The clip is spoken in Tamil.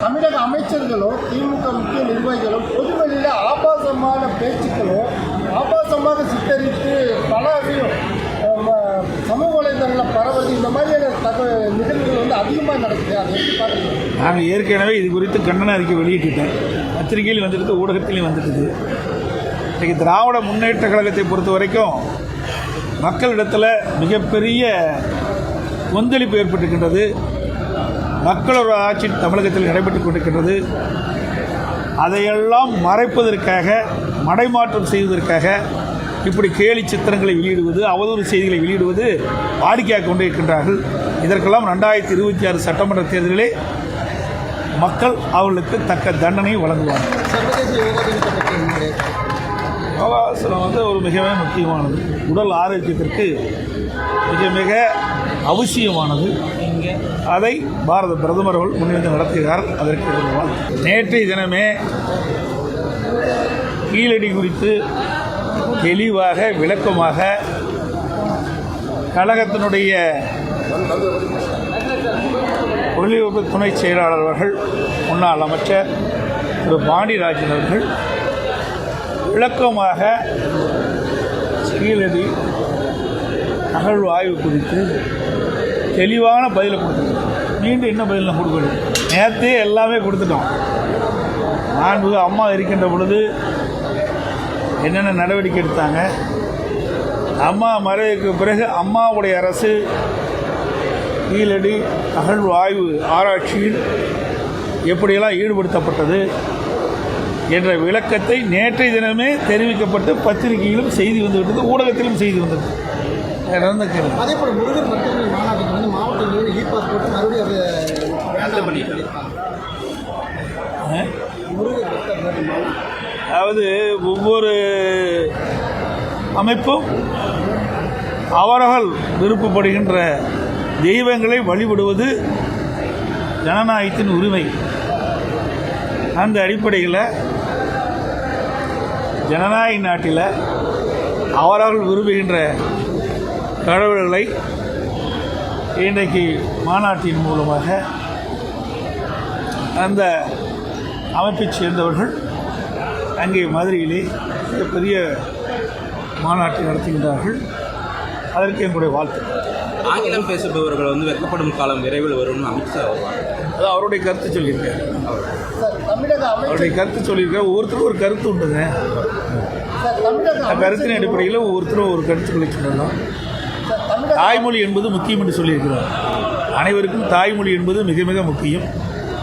தமிழக அமைச்சர்களும் திமுக முக்கிய நிர்வாகிகளோ பொதுவெளியில் ஆபாசமான பேச்சுக்களோ ஆபாசமாக சித்தரித்து பல சமூக வலைதளங்களில் பரவது இந்த மாதிரியான தகவல் நிகழ்வுகள் வந்து அதிகமாக நடக்குது. அதை எப்படி பார்க்குறீங்க? நான் ஏற்கனவே இது குறித்து கண்டன அறிக்கை வெளியிட்டுட்டேன். பத்திரிகையில் வந்துடுது ஊடகத்திலையும் வந்துடுது இன்றைக்கி திராவிட முன்னேற்ற கழகத்தை பொறுத்த வரைக்கும் மக்களிடத்தில் மிகப்பெரிய கொந்தளிப்பு ஏற்பட்டுக்கின்றது மக்களோட ஆட்சி தமிழகத்தில் நடைபெற்று கொண்டிருக்கின்றது. அதையெல்லாம் மறைப்பதற்காக மடைமாற்றம் செய்வதற்காக இப்படி கேலி சித்திரங்களை வெளியிடுவது அவதூறு செய்திகளை வெளியிடுவது வாடிக்கையாக கொண்டே இருக்கின்றார்கள் இதற்கெல்லாம் ரெண்டாயிரத்தி இருபத்தி ஆறு சட்டமன்ற தேர்தலிலே மக்கள் அவர்களுக்கு தக்க தண்டனை வழங்குவார்கள். யோகாசனம் வந்து ஒரு மிகவே முக்கியமானது. உடல் ஆரோக்கியத்திற்கு மிக மிக அவசியமானது. அதை பாரத பிரதமர் அவர்கள் நடத்துகிறார். அதற்கு. நேற்றைய தினமே கீழடி குறித்து தெளிவாக விளக்கமாக கழகத்தினுடைய ஒளிபரப்பு துணை செயலாளர் அவர்கள் முன்னாள் அமைச்சர் திரு பாண்டியராஜன் அவர்கள் விளக்கமாக கீழடி அகழ்வு ஆய்வு குறித்து தெளிவான பதிலை கொடுத்துருக்கோம் மீண்டும் என்ன பதில் நான் கொடுக்கணும். நேற்றே எல்லாமே கொடுத்துட்டோம். மாண்பு அம்மா இருக்கின்ற பொழுது என்னென்ன நடவடிக்கை எடுத்தாங்க? அம்மா மறைவுக்கு பிறகு அம்மாவுடைய அரசு கீழடி அகழ்வு ஆய்வு ஆராய்ச்சியில் எப்படியெல்லாம் ஈடுபடுத்தப்பட்டது? என்ற விளக்கத்தை நேற்றைய தினமே தெரிவிக்கப்பட்டு பத்திரிகையிலும் செய்தி வந்துவிட்டது ஊடகத்திலும் செய்தி வந்தது நடந்த கேள்வி? அதே போல் முருகன் பக்தர்கள் மாநாட்டுக்கு வந்து மாவட்டங்களில் இ மறுபடியும் அதை அதாவது ஒவ்வொரு அமைப்பும் அவர்கள் விருப்பப்படுகின்ற தெய்வங்களை வழிபடுவது ஜனநாயகத்தின் உரிமை. அந்த அடிப்படையில் ஜனநாயக நாட்டில் அவரவர்கள் விரும்புகின்ற கடவுள்களை இன்றைக்கு மாநாட்டின் மூலமாக அந்த அமைப்பைச் சேர்ந்தவர்கள் அங்கே மதுரையிலே மிகப்பெரிய மாநாட்டை நடத்துகின்றார்கள். அதற்கு எங்களுடைய வாழ்த்து. ஆங்கிலம் பேசுபவர்கள் வந்து வெட்கப்படும் காலம் விரைவில் வரும்னு அமித்ஷா அது அவருடைய கருத்து சொல்லியிருக்காரு. சார் தமிழக அமைச்சர் அவருடைய கருத்து சொல்லியிருக்காரு. ஒவ்வொருத்தரும் ஒரு கருத்து உண்டுங்க. கருத்தின் அடிப்படையில் ஒவ்வொருத்தரும் ஒரு சார் தமிழக தாய்மொழி என்பது முக்கியம் என்று சொல்லியிருக்கிறார். அனைவருக்கும் தாய்மொழி என்பது மிக மிக முக்கியம்.